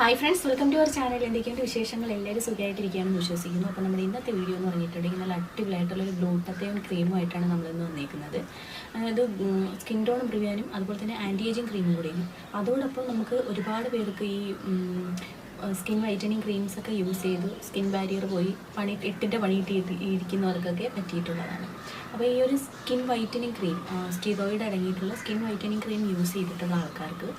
Hi friends welcome to our channel എന്തൊക്കെയുണ്ട് വിശേഷങ്ങൾ? എല്ലാവരും സുഖമായിട്ടിരിക്കുകയാണെന്ന് വിശ്വസിക്കുന്നു. അപ്പോൾ നമ്മുടെ ഇന്നത്തെ വീഡിയോ എന്ന് പറഞ്ഞിട്ടുണ്ടെങ്കിൽ നല്ല അടിപൊളിയായിട്ടുള്ള ഒരു ഗ്ലൂട്ടത്തെയും ക്രീമുമായിട്ടാണ് നമ്മളിന്ന് വന്നേക്കുന്നത്. അത് സ്കിൻ ടോൺ പ്രിവ്യാനും അതുപോലെ തന്നെ ആന്റി ഏജിങ് ക്രീമും കൂടിയും അതോടൊപ്പം നമുക്ക് ഒരുപാട് പേർക്ക് ഈ സ്കിൻ വൈറ്റനിങ് ക്രീംസ് ഒക്കെ യൂസ് ചെയ്ത് സ്കിൻ ബാരിയർ പോയി പണി എട്ടിന്റെ പണി ഇരിക്കുന്നവർക്കൊക്കെ പറ്റിയിട്ടുള്ളതാണ്. അപ്പോൾ ഈ ഒരു സ്കിൻ വൈറ്റനിങ് ക്രീം സ്റ്റിറോയിഡ് അടങ്ങിയിട്ടുള്ള സ്കിൻ വൈറ്റനിങ് ക്രീം യൂസ് ചെയ്തിട്ടുള്ള ആൾക്കാർക്ക്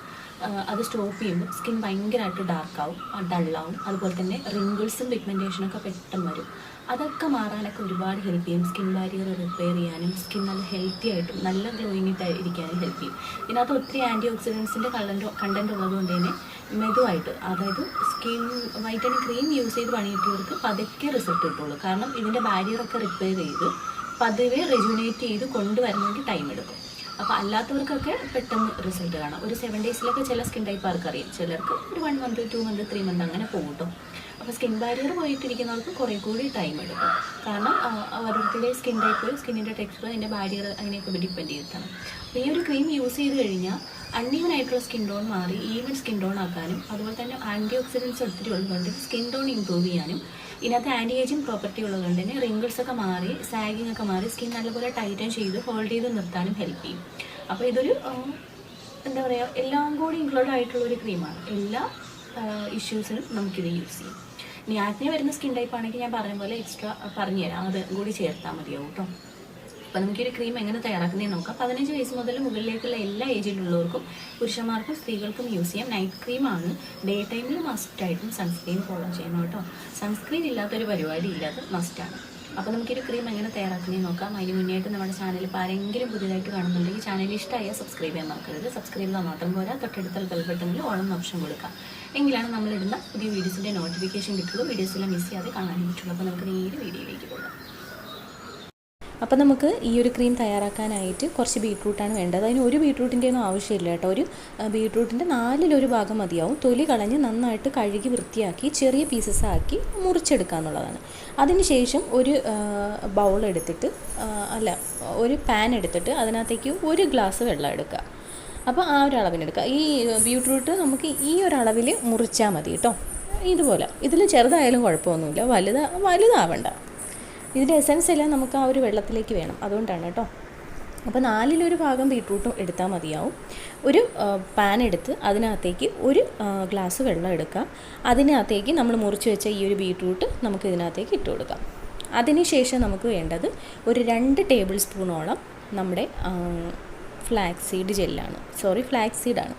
അത് സ്റ്റോപ്പ് ചെയ്യുമ്പോൾ സ്കിൻ ഭയങ്കരമായിട്ട് ഡാർക്കാവും ഡള്ളാവും അതുപോലെ തന്നെ റിങ്കിൾസും പിഗ്മെന്റേഷനും ഒക്കെ പെട്ടെന്ന് വരും. അതൊക്കെ മാറാനൊക്കെ ഒരുപാട് ഹെൽപ്പ് ചെയ്യും. സ്കിൻ ബാരിയർ റിപ്പയർ ചെയ്യാനും സ്കിൻ നല്ല ഹെൽത്തി ആയിട്ടും നല്ല ഗ്ലോയിങ് ഇരിക്കാനും ഹെൽപ്പ് ചെയ്യും. ഇതിനകത്ത് ഒത്തിരി ആന്റി ഓക്സിഡൻസിന്റെ കണ്ടന്റ് കണ്ടന്റ് ഉള്ളതുകൊണ്ട് തന്നെ മെതുവായിട്ട് അതായത് സ്കിൻ വൈറ്റനിങ് ക്രീം യൂസ് ചെയ്ത് പണിയിട്ടവർക്ക് പതുക്കെ റിസൾട്ട് കിട്ടുള്ളൂ. കാരണം ഇതിന്റെ ബാരിയറൊക്കെ റിപ്പയർ ചെയ്ത് പതിവെ റെജുനേറ്റ് ചെയ്ത് കൊണ്ടുവരണമെങ്കിൽ ടൈം എടുക്കും. അപ്പോൾ അല്ലാത്തവർക്കൊക്കെ പെട്ടെന്ന് റിസൾട്ട് കാണാം. ഒരു സെവൻ ഡേയ്സിലൊക്കെ ചില സ്കിൻ ടൈപ്പ് ആർക്കറിയാം. ചിലർക്ക് ഒരു one month two month three month അങ്ങനെ പോകും കേട്ടോ അപ്പോൾ സ്കിൻ ബാരിയർ പോയിട്ടിരിക്കുന്നവർക്ക് കുറേ കൂടി ടൈം എടുക്കും. കാരണം ഓരോരുത്തരുടെ സ്കിൻ ടൈപ്പ് സ്കിന്നിന്റെ ടെക്സ്ചർ അതിന്റെ ബാരിയർ അതിനെയൊക്കെ ഡിപ്പെൻഡ് ചെയ്തിട്ടാണ് അപ്പോൾ ഈ ഒരു ക്രീം യൂസ് ചെയ്ത് കഴിഞ്ഞാൽ അൺഈവൻ ആയിട്ടുള്ള സ്കിൻ ടോൺ മാറി ഈവൻ സ്കിൻ ടോൺ ആക്കാനും അതുപോലെ തന്നെ ആന്റി ഓക്സിഡൻസ് ഒത്തിരി ഉള്ളതുകൊണ്ട് സ്കിൻ ടോൺ ഇമ്പ്രൂവ് ചെയ്യാനും ഇതിനകത്ത് ആന്റി ഏജിങ് പ്രോപ്പർട്ടി ഉള്ളതുകൊണ്ട് തന്നെ റിങ്കിൾസ് ഒക്കെ മാറി സാഗിങ് ഒക്കെ മാറി സ്കിൻ നല്ലപോലെ ടൈറ്റൻ ചെയ്ത് ഹോൾഡ് ചെയ്ത് നിർത്താനും ഹെൽപ്പ് ചെയ്യും. അപ്പോൾ ഇതൊരു എന്താ പറയുക എല്ലാം കൂടി ഇൻക്ലൂഡ് ആയിട്ടുള്ള ഒരു ക്രീമാണ് എല്ലാ ഇഷ്യൂസിനും നമുക്കിത് യൂസ് ചെയ്യും. ഇനി ആക്നെ വരുന്ന സ്കിൻ ടൈപ്പ് ആണെങ്കിൽ ഞാൻ പറഞ്ഞ പോലെ എക്സ്ട്രാ പറഞ്ഞു തരാം. അത് കൂടി ചേർത്താൽ മതിയാവും കേട്ടോ അപ്പോൾ നമുക്കൊരു ക്രീം എങ്ങനെ തയ്യാറാക്കുന്നതെന്ന് നോക്കാം. പതിനഞ്ച് വയസ്സ് മുതൽ മുകളിലേക്കുള്ള എല്ലാ ഏജിലുള്ളവർക്കും പുരുഷന്മാർക്കും സ്ത്രീകൾക്കും യൂസ് ചെയ്യാം. നൈറ്റ് ക്രീമാണ് ഡേ ടൈമിൽ മസ്റ്റായിട്ടും സൺസ്ക്രീൻ ഫോളോ ചെയ്യണം കേട്ടോ സൺസ്ക്രീൻ ഇല്ലാത്തൊരു പരിപാടി ഇല്ലാതെ മസ്റ്റാണ് അപ്പോൾ നമുക്കൊരു ക്രീം എങ്ങനെ തയ്യാറാക്കുന്നതെന്ന് നോക്കാം. അതിന് മുന്നേയായിട്ട് നമ്മുടെ ചാനൽ ഇപ്പോൾ ആരെങ്കിലും പുതിയതായിട്ട് കാണുന്നുണ്ടെങ്കിൽ ചാനൽ ഇഷ്ടമായ സബ്സ്ക്രൈബ് ചെയ്യാൻ മറക്കരുത്. സബ്സ്ക്രൈബ് ചെയ്താൽ മാത്രം പോരാ. തൊട്ടടുത്തൽ ബട്ടണിൽ ഓണം ഓപ്ഷൻ കൊടുക്കാം. എങ്കിലാണ് നമ്മളിടുന്ന പുതിയ വീഡിയോസിന്റെ നോട്ടിഫിക്കേഷൻ കിട്ടുള്ളൂ. വീഡിയോസെല്ലാം മിസ് ചെയ്യാതെ കാണാൻ പറ്റുള്ളൂ. അപ്പോൾ നമുക്ക് നേരെ വീഡിയോയിലേക്ക് പോകാം. അപ്പോൾ നമുക്ക് ഈ ഒരു ക്രീം തയ്യാറാക്കാനായിട്ട് കുറച്ച് ബീട്രൂട്ടാണ് വേണ്ടത്. അതിന് ഒരു ബീട്രൂട്ടിന്റെ ഒന്നും ആവശ്യമില്ല കേട്ടോ. ഒരു ബീട്രൂട്ടിന്റെ നാലിലൊരു ഭാഗം മതിയാവും. തൊലി കളഞ്ഞ് നന്നായിട്ട് കഴുകി വൃത്തിയാക്കി ചെറിയ പീസസ് ആക്കി മുറിച്ചെടുക്കുക എന്നുള്ളതാണ് അതിനുശേഷം ഒരു ബൗൾ എടുത്തിട്ട് അല്ല ഒരു പാൻ എടുത്തിട്ട് അതിനകത്തേക്ക് ഒരു ഗ്ലാസ് വെള്ളം എടുക്കുക. അപ്പോൾ ആ ഒരു അളവിനെടുക്കുക. ഈ ബീട്രൂട്ട് നമുക്ക് ഈ ഒരു അളവിൽ മുറിച്ചാൽ മതി കേട്ടോ ഇതുപോലെ. ഇതിൽ ചെറുതായാലും കുഴപ്പമൊന്നുമില്ല. വലുത് വലുതാവണ്ട. ഇതിന്റെ എസൻസ് എല്ലാം നമുക്ക് ആ ഒരു വെള്ളത്തിലേക്ക് വേണം. അതുകൊണ്ടാണ് കേട്ടോ അപ്പോൾ നാലിലൊരു ഭാഗം ബീട്രൂട്ടും എടുത്താൽ മതിയാവും. ഒരു പാൻ എടുത്ത് അതിനകത്തേക്ക് ഒരു ഗ്ലാസ് വെള്ളം എടുക്കുക അതിനകത്തേക്ക് നമ്മൾ മുറിച്ച് വെച്ച ഈ ഒരു ബീട്രൂട്ട് നമുക്ക് ഇതിനകത്തേക്ക് ഇട്ട് കൊടുക്കാം. അതിനുശേഷം നമുക്ക് വേണ്ടത് ഒരു രണ്ട് ടേബിൾ സ്പൂണോളം നമ്മുടെ ഫ്ലാക്സ് സീഡ് ജെല്ലാണ്. സോറി ഫ്ലാക്സ് സീഡാണ്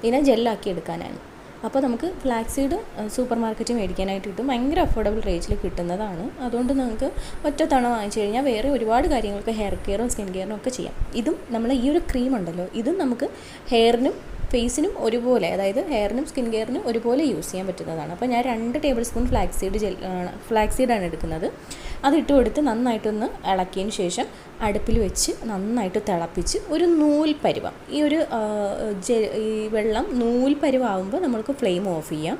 ഇതിനെ ജെല്ലാക്കി എടുക്കാനാണ്. അപ്പോൾ നമുക്ക് ഫ്ലാക്സ് സീഡ് സൂപ്പർ മാർക്കറ്റിൽ മേടിക്കാനായിട്ട് കിട്ടും. ഭയങ്കര അഫോർഡബിൾ റേറ്റിൽ കിട്ടുന്നതാണ്. അതുകൊണ്ട് നമുക്ക് ഒറ്റ തവണ വാങ്ങിച്ചു കഴിഞ്ഞാൽ വേറെ ഒരുപാട് കാര്യങ്ങൾക്ക് ഹെയർ കെയറും സ്കിൻ കെയറും ഒക്കെ ചെയ്യാം. ഇതും നമ്മൾ ഈ ഒരു ക്രീം ഉണ്ടല്ലോ ഇതും നമുക്ക് ഹെയറിനും ഫേസിനും ഒരുപോലെ അതായത് ഹെയറിനും സ്കിൻ കെയറിനും ഒരുപോലെ യൂസ് ചെയ്യാൻ പറ്റുന്നതാണ്. അപ്പോൾ ഞാൻ രണ്ട് tablespoon flax seed gel flax സീഡാണ് എടുക്കുന്നത്. അത് ഇട്ട് കൊടുത്ത് നന്നായിട്ടൊന്ന് ഇളക്കിയതിന് ശേഷം അടുപ്പിൽ വെച്ച് നന്നായിട്ട് തിളപ്പിച്ച് ഒരു നൂൽ പരുവം ഈ ഒരു ഈ വെള്ളം നൂൽ പരുവാകുമ്പോൾ നമ്മൾക്ക് ഫ്ലെയിം ഓഫ് ചെയ്യാം.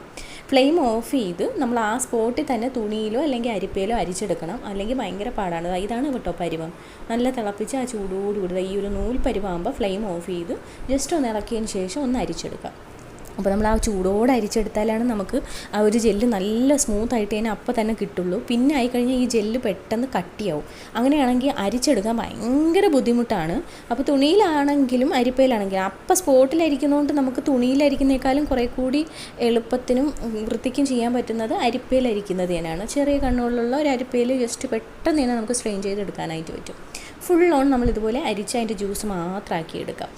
ഫ്ലെയിം ഓഫ് ചെയ്ത് നമ്മൾ ആ സ്പോട്ടിൽ തന്നെ തുണിയിലോ അല്ലെങ്കിൽ അരിപ്പയിലോ അരിച്ചെടുക്കണം. അല്ലെങ്കിൽ ഭയങ്കര പാടാണ്. ഇതാണ് കേട്ടോ പരുവം. നല്ല തിളപ്പിച്ച് ആ ചൂടോടുകൂടി ഈ ഒരു നൂൽ പരുവാകുമ്പോൾ ഫ്ലെയിം ഓഫ് ചെയ്ത് ജസ്റ്റ് ഒന്ന് ഇളക്കിയതിന് ശേഷം ഒന്ന് അരിച്ചെടുക്കാം. അപ്പോൾ നമ്മൾ ആ ചൂടോടെ അരിച്ചെടുത്താലാണ് നമുക്ക് ആ ഒരു ജെല്ല് നല്ല സ്മൂത്ത് ആയിട്ട് തന്നെ അപ്പം തന്നെ കിട്ടുള്ളൂ. പിന്നെ ആയിക്കഴിഞ്ഞാൽ ഈ ജെല്ല് പെട്ടെന്ന് കട്ടിയാവും. അങ്ങനെയാണെങ്കിൽ അരിച്ചെടുക്കാൻ ഭയങ്കര ബുദ്ധിമുട്ടാണ്. അപ്പോൾ തുണിയിലാണെങ്കിലും അരിപ്പയിലാണെങ്കിലും അപ്പം സ്പോട്ടിലരിക്കുന്നതുകൊണ്ട് നമുക്ക് തുണിയിലരിക്കുന്നേക്കാളും കുറേ കൂടി എളുപ്പത്തിനും വൃത്തിക്കും ചെയ്യാൻ പറ്റുന്നത് അരിപ്പയിലരിക്കുന്നത് തന്നെയാണ്. ചെറിയ കണ്ണുകളിലുള്ള ഒരു അരിപ്പയിൽ ജസ്റ്റ് പെട്ടെന്ന് തന്നെ നമുക്ക് സ്ട്രെയിൻ ചെയ്തെടുക്കാനായിട്ട് പറ്റും. ഫുൾ ഓൺ നമ്മൾ ഇതുപോലെ അരിച്ച് അതിന്റെ ജ്യൂസ് മാത്രമാക്കി എടുക്കാം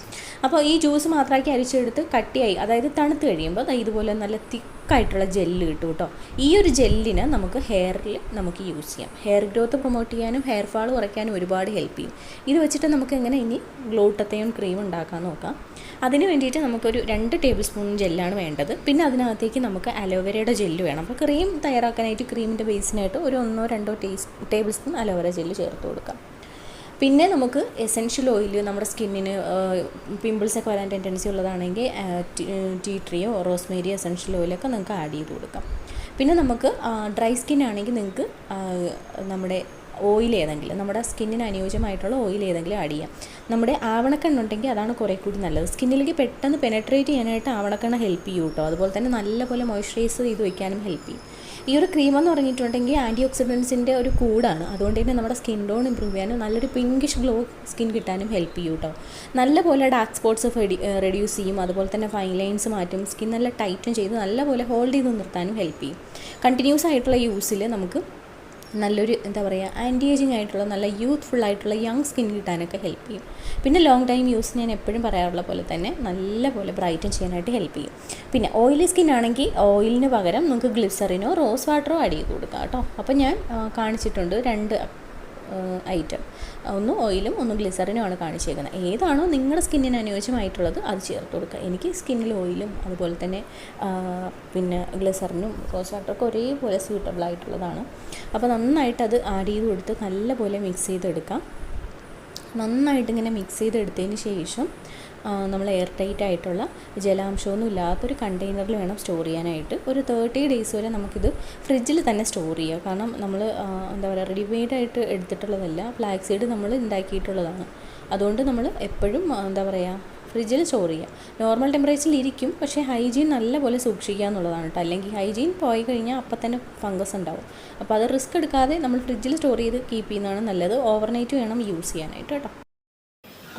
അപ്പോൾ ഈ ജ്യൂസ് മാത്രമാക്കി അരിച്ചെടുത്ത് കട്ടിയായി അതായത് തണുത്ത് കഴിയുമ്പോൾ ഇതുപോലെ നല്ല തിക്കായിട്ടുള്ള ജെല്ല് കിട്ടും കേട്ടോ. ഈ ഒരു ജെല്ലിന് നമുക്ക് ഹെയറിൽ നമുക്ക് യൂസ് ചെയ്യാം. ഹെയർ ഗ്രോത്ത് പ്രൊമോട്ട് ചെയ്യാനും ഹെയർ ഫാൾ കുറയ്ക്കാനും ഒരുപാട് ഹെൽപ്പ് ചെയ്യും. ഇത് വെച്ചിട്ട് നമുക്ക് എങ്ങനെ ഇനി ഗ്ലൂട്ടത്തയും ക്രീം ഉണ്ടാക്കാൻ നോക്കാം. അതിന് വേണ്ടിയിട്ട് നമുക്കൊരു രണ്ട് ടേബിൾ സ്പൂൺ ജെല്ലാണ് വേണ്ടത്. പിന്നെ അതിനകത്തേക്ക് നമുക്ക് അലോവേരയുടെ ജെല്ല് വേണം. അപ്പോൾ ക്രീം തയ്യാറാക്കാനായിട്ട് ക്രീമിന്റെ ബേസിനായിട്ട് ഒരു ഒന്നോ രണ്ടോ ടേസ് ടേബിൾ സ്പൂൺ അലോവേര ജെല്ല് ചേർത്ത് കൊടുക്കാം. പിന്നെ നമുക്ക് എസെൻഷ്യൽ ഓയിൽ നമ്മുടെ സ്കിന്നിന് പിമ്പിൾസ് ഒക്കെ വരാൻ ടെൻഡൻസി ഉള്ളതാണെങ്കിൽ ടീ ട്രീയോ റോസ്മേരി എസെൻഷ്യൽ ഓയിലൊക്കെ നിങ്ങൾക്ക് ആഡ് ചെയ്ത് കൊടുക്കാം. പിന്നെ നമുക്ക് ഡ്രൈ സ്കിൻ ആണെങ്കിൽ നിങ്ങൾക്ക് നമ്മുടെ ഓയിൽ ഏതെങ്കിലും നമ്മുടെ സ്കിന്നിന് അനുയോജ്യമായിട്ടുള്ള ഓയിൽ ഏതെങ്കിലും ആഡ് ചെയ്യാം. നമ്മുടെ ആവണക്കണ്ണുണ്ടെങ്കിൽ അതാണ് കുറേ കൂടി നല്ലത്. സ്കിന്നിലേക്ക് പെട്ടെന്ന് പെനട്രേറ്റ് ചെയ്യാനായിട്ട് ആവണക്കണ്ണ ഹെൽപ്പ് ചെയ്യും കേട്ടോ. അതുപോലെ തന്നെ നല്ലപോലെ മോയ്സ്ചറൈസ് ചെയ്ത് വയ്ക്കാനും ഹെൽപ്പ് ചെയ്യും. ഈ ഒരു ക്രീം എന്ന് പറഞ്ഞിട്ടുണ്ടെങ്കിൽ ആന്റി ഓക്സിഡൻസിന്റെ ഒരു കൂടാണ്. അതുകൊണ്ട് തന്നെ നമ്മുടെ സ്കിൻ ടോൺ ഇമ്പ്രൂവ് ചെയ്യാനും നല്ലൊരു പിങ്കിഷ് ഗ്ലോ സ്കിൻ കിട്ടാനും ഹെൽപ്പ് ചെയ്യും കേട്ടോ നല്ലപോലെ ഡാർക്ക് സ്പോട്ട്സ് റെഡ്യൂസ് ചെയ്യും. അതുപോലെ തന്നെ ഫൈൻ ലൈൻസ് മാറ്റും. സ്കിൻ നല്ല ടൈറ്റും ചെയ്ത് നല്ലപോലെ ഹോൾഡ് ചെയ്ത് നിർത്താനും ഹെൽപ്പ് ചെയ്യും. കണ്ടിന്യൂസ് ആയിട്ടുള്ള യൂസിൽ നമുക്ക് നല്ലൊരു എന്താ പറയുക ആന്റി ഏജിങ് ആയിട്ടുള്ള നല്ല യൂത്ത്ഫുൾ ആയിട്ടുള്ള യങ് സ്കിൻ കിട്ടാനൊക്കെ ഹെൽപ്പ് ചെയ്യും. പിന്നെ ലോങ് ടൈം യൂസ് ഞാൻ എപ്പോഴും പറയാറുള്ള പോലെ തന്നെ നല്ലപോലെ ബ്രൈറ്റൻ ചെയ്യാനായിട്ട് ഹെൽപ്പ് ചെയ്യും. പിന്നെ ഓയിലി സ്കിൻ ആണെങ്കിൽ ഓയിലിന് പകരം നമുക്ക് ഗ്ലിസറിനോ റോസ് വാട്ടറോ ആഡ് ചെയ്ത് കൊടുക്കാം കേട്ടോ. അപ്പോൾ ഞാൻ കാണിച്ചിട്ടുണ്ട് രണ്ട് ഐറ്റം ഒന്ന് ഓയിലും ഒന്ന് ഗ്ലിസറിനുമാണ് കാണിച്ചേക്കുന്നത്. ഏതാണോ നിങ്ങളുടെ സ്കിന്നിന് അനുയോജ്യമായിട്ടുള്ളത് അത് ചേർത്ത് കൊടുക്കുക. എനിക്ക് സ്കിന്നിൽ ഓയിലും അതുപോലെ തന്നെ പിന്നെ ഗ്ലിസറിനും റോസ് വാട്ടറൊക്കെ ഒരേപോലെ സ്യൂട്ടബിൾ ആയിട്ടുള്ളതാണ്. അപ്പോൾ നന്നായിട്ട് അത് ആഡ് ചെയ്ത് കൊടുത്ത് നല്ലപോലെ മിക്സ് ചെയ്തെടുക്കാം. നന്നായിട്ട് ഇങ്ങനെ മിക്സ് ചെയ്തെടുത്തതിന് ശേഷം നമ്മൾ എയർ ടൈറ്റ് ആയിട്ടുള്ള ജലാംശമൊന്നും ഇല്ലാത്തൊരു കണ്ടെയ്നറിൽ വേണം സ്റ്റോർ ചെയ്യാനായിട്ട്. ഒരു തേർട്ടി ഡേയ്സ് വരെ നമുക്കിത് ഫ്രിഡ്ജിൽ തന്നെ സ്റ്റോർ ചെയ്യുക കാരണം നമ്മൾ എന്താ പറയുക റെഡിമെയ്ഡ് ആയിട്ട് എടുത്തിട്ടുള്ളതല്ല ഫ്ലാക്സ് സീഡ് നമ്മൾ ഉണ്ടാക്കിയിട്ടുള്ളതാണ് അതുകൊണ്ട് നമ്മൾ എപ്പോഴും എന്താ പറയുക ഫ്രിഡ്ജിൽ സ്റ്റോർ ചെയ്യുക നോർമൽ ടെമ്പറേച്ചറിൽ ഇരിക്കും പക്ഷേ ഹൈജീൻ നല്ലപോലെ സൂക്ഷിക്കുക എന്നുള്ളതാണ് കേട്ടോ അല്ലെങ്കിൽ ഹൈജീൻ പോയി കഴിഞ്ഞാൽ അപ്പം തന്നെ ഫംഗസ് ഉണ്ടാവും. അപ്പോൾ അത് റിസ്ക് എടുക്കാതെ നമ്മൾ ഫ്രിഡ്ജിൽ സ്റ്റോർ ചെയ്ത് കീപ്പ് ചെയ്യുന്നതാണ് നല്ലത്. ഓവർനൈറ്റ് വേണം യൂസ് ചെയ്യാനായിട്ട് കേട്ടോ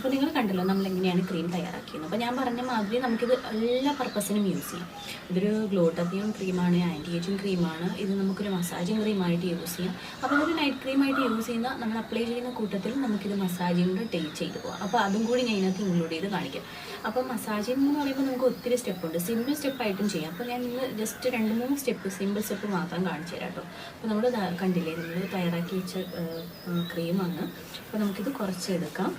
അപ്പോൾ നിങ്ങൾ കണ്ടല്ലോ നമ്മൾ എങ്ങനെയാണ് ക്രീം തയ്യാറാക്കിയത്. അപ്പോൾ ഞാൻ പറഞ്ഞ മാതിരി നമുക്കിത് എല്ലാ പർപ്പസിനും യൂസ് ചെയ്യാം. ഇതൊരു ഗ്ലോട്ടബിയം ക്രീമാണ് ആന്റി ഏജിങ് ക്രീമാണ് ഇത് നമുക്കൊരു മസാജിങ് ക്രീമായിട്ട് യൂസ് ചെയ്യാം. അപ്പോൾ ഇതൊരു നൈറ്റ് ക്രീമായിട്ട് യൂസ് ചെയ്യുന്ന നമ്മൾ അപ്ലൈ ചെയ്യുന്ന കൂട്ടത്തിൽ നമുക്കിത് മസാജിങ് കൂടെ ടേക്ക് ചെയ്ത് പോകാം അപ്പോൾ അതും കൂടി ഞാൻ ഇതിനകത്ത് ഇൻക്ലൂഡ് ചെയ്ത് കാണിക്കാം. അപ്പോൾ മസാജിങ് എന്ന് പറയുമ്പോൾ നമുക്ക് ഒത്തിരി സ്റ്റെപ്പുണ്ട് സിമ്പിൾ സ്റ്റെപ്പായിട്ടും ചെയ്യാം. അപ്പോൾ ഞാൻ ഇന്ന് ജസ്റ്റ് രണ്ട് മൂന്ന് സ്റ്റെപ്പ് സിമ്പിൾ സ്റ്റെപ്പ് മാത്രം കാണിച്ചു തരാം കേട്ടോ. അപ്പോൾ നമ്മൾ കണ്ടില്ലേ നമ്മൾ തയ്യാറാക്കി വെച്ച ക്രീമാണ് അപ്പോൾ നമുക്കിത് കുറച്ചെടുക്കാം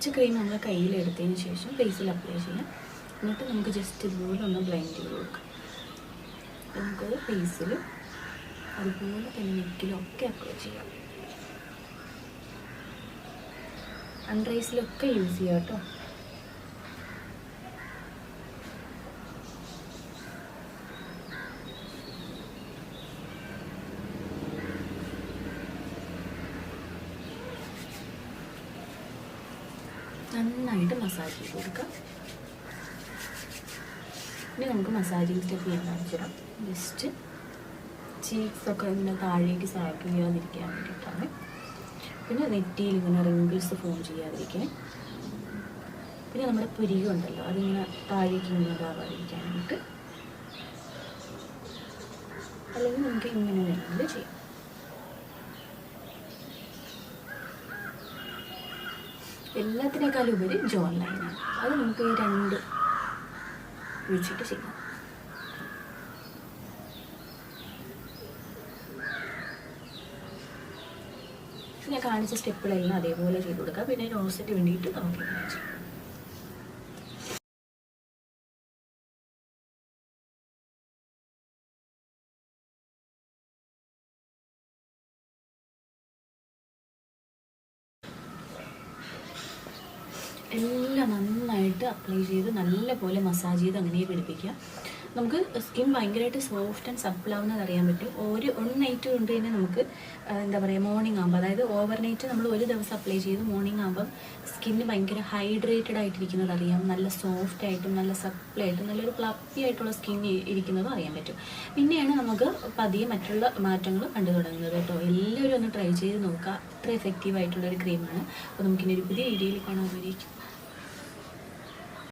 കുറച്ച് ക്രീം നമ്മൾ കയ്യിലെടുത്തതിന് ശേഷം ഫേസിൽ അപ്ലൈ ചെയ്യാം. എന്നിട്ട് നമുക്ക് ജസ്റ്റ് ഇതുപോലെ ഒന്ന് ബ്ലൈൻഡ് ചെയ്ത് കൊടുക്കാം. നമുക്ക് നമുക്കത് ഫേസിൽ അതുപോലെ തന്നെ നെക്കിലൊക്കെ അപ്ലൈ ചെയ്യാം. അൺറൈസിലൊക്കെ യൂസ് ചെയ്യാം കേട്ടോ. നന്നായിട്ട് മസാജ് ചെയ്ത് കൊടുക്കാം ഇനി നമുക്ക് മസാജിങ് സ്റ്റെപ്പ് ചെയ്യാൻ കാണിച്ചിടാം ജസ്റ്റ് ചീക്സ് ഒക്കെ ഇങ്ങനെ താഴേക്ക് സാക്ക് ചെയ്യാതിരിക്കാൻ വേണ്ടിയിട്ടാണ്. പിന്നെ നെറ്റിയിൽ ഇങ്ങനെ റിങ്കിൾസ് ഫോം ചെയ്യാതിരിക്കാൻ പിന്നെ നമ്മുടെ പുരികുണ്ടല്ലോ അതിങ്ങനെ താഴേക്ക് ഇങ്ങനെ ഇതാവാതിരിക്കാനായിട്ട്. അല്ലെങ്കിൽ നമുക്ക് ഇങ്ങനെ വേണമെങ്കിൽ ചെയ്യാം. എല്ലാത്തിനേക്കാളും ഉപരി ജോൺ ലൈനാണ് അത് നമുക്ക് ഈ രണ്ട് വെച്ചിട്ട് ചെയ്യാം. ഞാൻ കാണിച്ച സ്റ്റെപ്പുകളെല്ലാം അതേപോലെ ചെയ്ത് കൊടുക്കുക പിന്നെ നോസിന് വേണ്ടിയിട്ട് നമുക്ക് ചെയ്യാം. എല്ലാം നന്നായിട്ട് അപ്ലൈ ചെയ്ത് നല്ലപോലെ മസാജ് ചെയ്ത് അങ്ങനെ പിടിപ്പിക്കുക. നമുക്ക് സ്കിൻ ഭയങ്കരമായിട്ട് സോഫ്റ്റ് ആൻഡ് സപ്പിൾ ആവുന്നത് അറിയാൻ പറ്റും. ഒരു ഒൺ നൈറ്റ് കൊണ്ട് തന്നെ നമുക്ക് എന്താ പറയുക മോർണിംഗ് ആകുമ്പോൾ അതായത് ഓവർ നൈറ്റ് നമ്മൾ ഒരു ദിവസം അപ്ലൈ ചെയ്ത് മോർണിംഗ് ആകുമ്പം സ്കിന്ന് ഭയങ്കര ഹൈഡ്രേറ്റഡ് ആയിട്ടിരിക്കുന്നത് അറിയാം. നല്ല സോഫ്റ്റ് ആയിട്ടും നല്ല സപ്പിൾ ആയിട്ടും നല്ലൊരു പ്ലപ്പി ആയിട്ടുള്ള സ്കിൻ ഇരിക്കുന്നതും അറിയാൻ പറ്റും. പിന്നെയാണ് നമുക്ക് പതിയെ മറ്റുള്ള മാറ്റങ്ങൾ കണ്ടു തുടങ്ങുന്നത് കേട്ടോ. എല്ലാവരും ഒന്ന് ട്രൈ ചെയ്ത് നോക്കുക. അത്ര എഫക്റ്റീവ് ആയിട്ടുള്ള ഒരു ക്രീമാണ് അപ്പോൾ നമുക്കിനി ഒരു പുതിയ വീഡിയോയിൽ കാണാൻ ഉപയോഗിക്കും